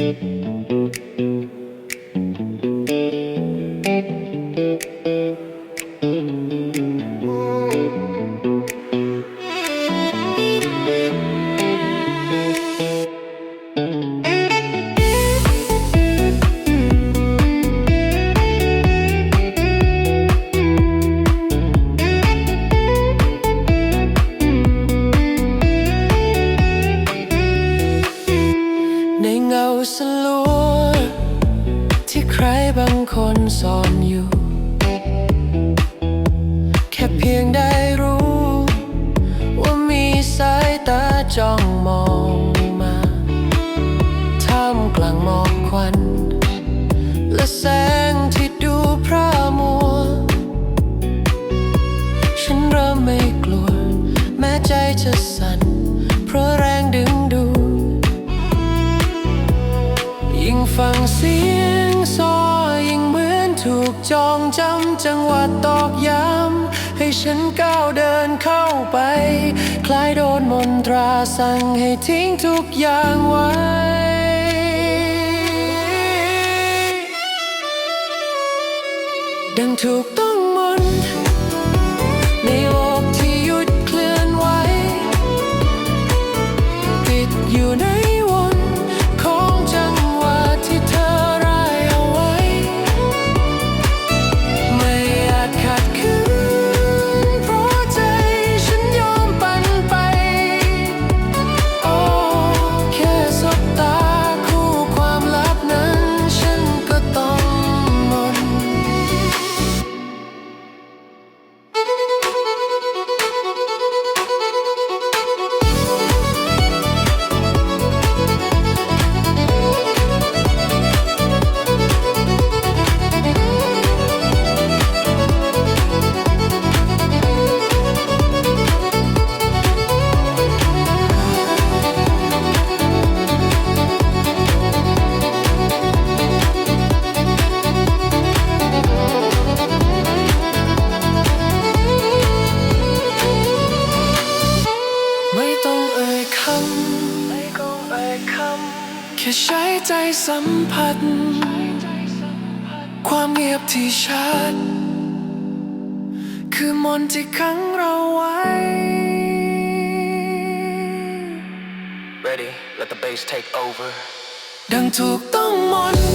ใน งคนซ่อนอยู่ แค่เพียงได้รู้ ว่ามีสายตาจ้องมองมาท่ามกลางหมอกควัน และแสงที่ดูพร่ามัว ฉันเริ่มไม่กลัว แม้ใจจะสั่น เพราะแรงดึงดู ยิ่งฟังเสียง ถูกจองจำจังหวัดตอกย้ำให้ฉันก้าวเดินเข้าไป คล้ายโดนมนตราสั่งให้ทิ้งทุกอย่างไว้ดังถูกต้องมนต์ใน แค่ใช้ใจสัมผัส ความเงียบที่ชัด คือมนต์ที่ขังเราไว้ Ready? Let the bass take over. ดังถูกต้องมนต์